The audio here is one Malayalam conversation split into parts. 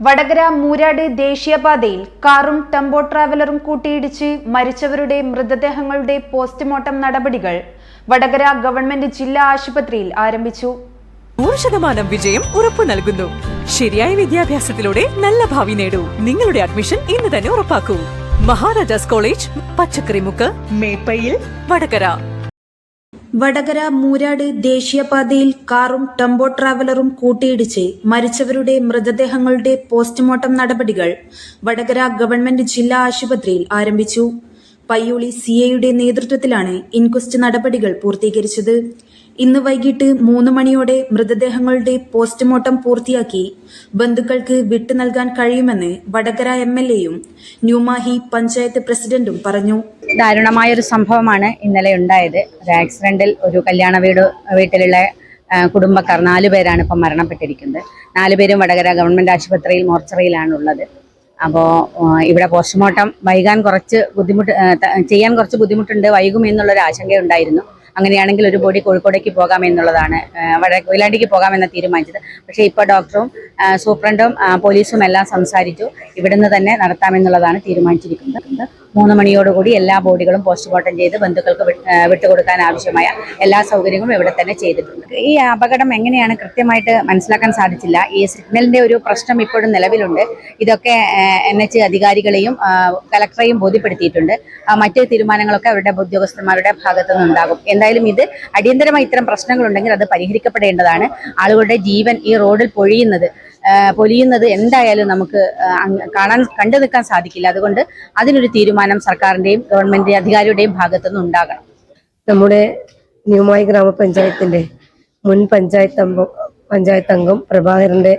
വടകര മൂരാട് ദേശീയപാതയിൽ കാറും ടെമ്പോ ട്രാവലറും കൂട്ടിയിടിച്ച് മരിച്ചവരുടെ മൃതദേഹങ്ങളുടെ പോസ്റ്റ്മോർട്ടം നടപടികൾ വടകര ഗവൺമെന്റ് ജില്ലാ ആശുപത്രിയിൽ ആരംഭിച്ചു. നൂറ് ശതമാനം വിജയം ഉറപ്പു നൽകുന്നു. ശരിയായ വിദ്യാഭ്യാസത്തിലൂടെ നല്ല ഭാവി നേടൂ. നിങ്ങളുടെ അഡ്മിഷൻ ഇന്ന് തന്നെ ഉറപ്പാക്കൂ. മഹാരാജാസ് കോളേജ് പച്ചക്കറിമുക്ക് മേപ്പയിൽ വടകര. വടകര മൂരാട് ദേശീയപാതയിൽ കാറും ടെമ്പോ ട്രാവലറും കൂട്ടിയിടിച്ച് മരിച്ചവരുടെ മൃതദേഹങ്ങളുടെ പോസ്റ്റ്മോർട്ടം നടപടികൾ വടകര ഗവൺമെന്റ് ജില്ലാ ആശുപത്രിയിൽ ആരംഭിച്ചു. പയ്യോളി സിഐയുടെ നേതൃത്വത്തിലാണ് ഇൻക്വസ്റ്റ് നടപടികൾ പൂർത്തീകരിച്ചത്. ഇന്ന് വൈകിട്ട് മൂന്ന് മണിയോടെ മൃതദേഹങ്ങളുടെ പോസ്റ്റ്മോർട്ടം പൂർത്തിയാക്കി ബന്ധുക്കൾക്ക് വിട്ടു നൽകാൻ കഴിയുമെന്ന് വടകര എം എൽ എയും ന്യൂമാഹി പഞ്ചായത്ത് പ്രസിഡന്റും പറഞ്ഞു. ദാരുണമായ ഒരു സംഭവമാണ് ഇന്നലെ ഉണ്ടായത്. ഒരു ആക്സിഡന്റിൽ ഒരു കല്യാണ വീട് വീട്ടിലുള്ള കുടുംബക്കാർ നാലു പേരാണ് ഇപ്പം മരണപ്പെട്ടിരിക്കുന്നത്. നാലുപേരും വടകര ഗവൺമെന്റ് ആശുപത്രിയിൽ മോർച്ചറിയിലാണ് ഉള്ളത് അപ്പോൾ ഇവിടെ പോസ്റ്റ്മോർട്ടം വൈകാൻ കുറച്ച് ബുദ്ധിമുട്ട് ചെയ്യാൻ കുറച്ച് ബുദ്ധിമുട്ടുണ്ട്. വൈകും എന്നുള്ളൊരു ആശങ്കയുണ്ടായിരുന്നു. അങ്ങനെയാണെങ്കിൽ ഒരു ബോഡി കോഴിക്കോടേക്ക് പോകാം എന്നുള്ളതാണ്. ആ, വട കൊയിലാണ്ടിക്ക് പോകാമെന്ന് തീരുമാനിച്ചത്. പക്ഷേ ഇപ്പോൾ ഡോക്ടറും സൂപ്രണ്ടും പോലീസും എല്ലാം സംസാരിച്ചു. ഇവിടുന്ന് തന്നെ നടത്താമെന്നുള്ളതാണ് തീരുമാനിച്ചിരിക്കുന്നത്. മൂന്ന് മണിയോടുകൂടി എല്ലാ ബോഡികളും പോസ്റ്റ്മോർട്ടം ചെയ്ത് ബന്ധുക്കൾക്ക് വിട്ടുകൊടുക്കാൻ ആവശ്യമായ എല്ലാ സൗകര്യങ്ങളും ഇവിടെ തന്നെ ചെയ്തിട്ടുണ്ട്. ഈ അപകടം എങ്ങനെയാണ് കൃത്യമായിട്ട് മനസ്സിലാക്കാൻ സാധിച്ചില്ല. ഈ സിഗ്നലിന്റെ ഒരു പ്രശ്നം ഇപ്പോഴും നിലവിലുണ്ട്. ഇതൊക്കെ എൻ എച്ച് അധികാരികളെയും കലക്ടറെയും ബോധ്യപ്പെടുത്തിയിട്ടുണ്ട്. മറ്റ് തീരുമാനങ്ങളൊക്കെ അവരുടെ ഉദ്യോഗസ്ഥന്മാരുടെ ഭാഗത്തു നിന്നുണ്ടാകും എന്തായാലും ഇത് അടിയന്തരമായി ഇത്തരം പ്രശ്നങ്ങളുണ്ടെങ്കിൽ അത് പരിഹരിക്കപ്പെടേണ്ടതാണ്. ആളുകളുടെ ജീവൻ ഈ റോഡിൽ പൊഴിയുന്നത്. പൊലിയുന്നത് എന്തായാലും നമുക്ക് കാണാൻ കണ്ടു നിൽക്കാൻ സാധിക്കില്ല. അതുകൊണ്ട് അതിനൊരു തീരുമാനം സർക്കാരിന്റെയും ഗവൺമെന്റ് അധികാരിയുടെയും ഭാഗത്തുനിന്ന് ഉണ്ടാകണം. നമ്മുടെ ന്യൂമായി ഗ്രാമപഞ്ചായത്തിന്റെ മുൻ പഞ്ചായത്ത് അംഗം പഞ്ചായത്ത് അംഗം പ്രഭാകരന്റെ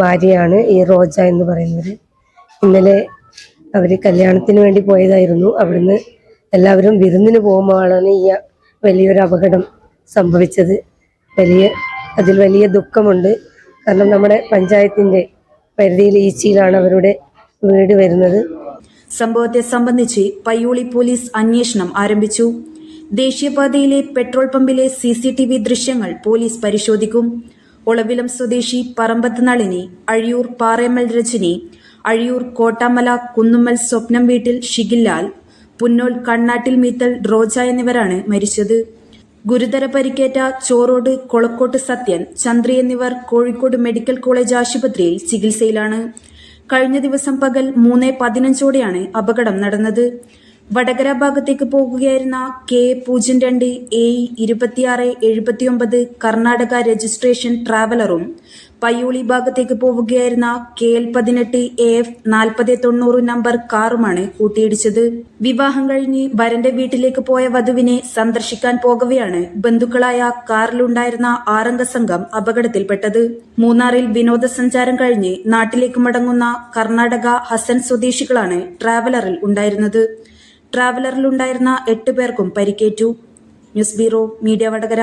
ഭാര്യയാണ് ഈ റോജ എന്ന് പറയുന്നത്. ഇന്നലെ അവർ കല്യാണത്തിന് വേണ്ടി പോയതായിരുന്നു. അവിടുന്ന് എല്ലാവരും വിരുന്നിന് പോകുമ്പോഴാണ് ഈ വലിയൊരു അപകടം സംഭവിച്ചത്. വലിയ അതിൽ വലിയ ദുഃഖമുണ്ട്. കാരണം നമ്മുടെ പഞ്ചായത്തിന്റെ പരിധിയിൽ ഈച്ചിയിലാണ് അവരുടെ വീട് വരുന്നത്. സംഭവത്തെ സംബന്ധിച്ച് പയ്യോളി പോലീസ് അന്വേഷണം ആരംഭിച്ചു. ദേശീയപാതയിലെ പെട്രോൾ പമ്പിലെ സി സി ടി വി ദൃശ്യങ്ങൾ പോലീസ് പരിശോധിക്കും. ഒളവിലം സ്വദേശി പറമ്പത്ത് നളിനി അഴിയൂർ പാറേമൽ രജനി അഴിയൂർ കോട്ടാമല കുന്നുമ്മൽ സ്വപ്നം വീട്ടിൽ ഷിഗില്ലാൽ പുന്നോൽ കണ്ണാട്ടിൽ മീത്തൽ റോജ എന്നിവരാണ് മരിച്ചത്. ഗുരുതര പരിക്കേറ്റ ചോറോട് കൊളക്കോട്ട് സത്യൻ ചന്ദ്രി എന്നിവർ കോഴിക്കോട് മെഡിക്കൽ കോളേജ് ആശുപത്രിയിൽ ചികിത്സയിലാണ്. കഴിഞ്ഞ ദിവസം പകൽ മൂന്ന് പതിനഞ്ചോടെയാണ് അപകടം നടന്നത്. വടകര ഭാഗത്തേക്ക് പോകുകയായിരുന്ന കെ പൂജ്യം രണ്ട് എ ഇരുപത്തിയാറ് എഴുപത്തിയൊമ്പത് കർണാടക രജിസ്ട്രേഷൻ ട്രാവലറും പയ്യോളി ഭാഗത്തേക്ക് പോവുകയായിരുന്ന കെ എൽ പതിനെട്ട് എ എഫ് നാൽപ്പത് തൊണ്ണൂറ് നമ്പർ കാറുമാണ് കൂട്ടിയിടിച്ചത്. വിവാഹം കഴിഞ്ഞ് വരന്റെ വീട്ടിലേക്ക് പോയ വധുവിനെ സന്ദർശിക്കാൻ പോകവെയാണ് ബന്ധുക്കളായ കാറിലുണ്ടായിരുന്ന ആറംഗ സംഘം അപകടത്തിൽപ്പെട്ടത്. മൂന്നാറിൽ വിനോദസഞ്ചാരം കഴിഞ്ഞ് നാട്ടിലേക്ക് മടങ്ങുന്ന കർണാടക ഹസൻ സ്വദേശികളാണ് ട്രാവലറിൽ ഉണ്ടായിരുന്നത്. ട്രാവലറിലുണ്ടായിരുന്ന എട്ട് പേർക്കും പരിക്കേറ്റു. News bureau media Vadakara.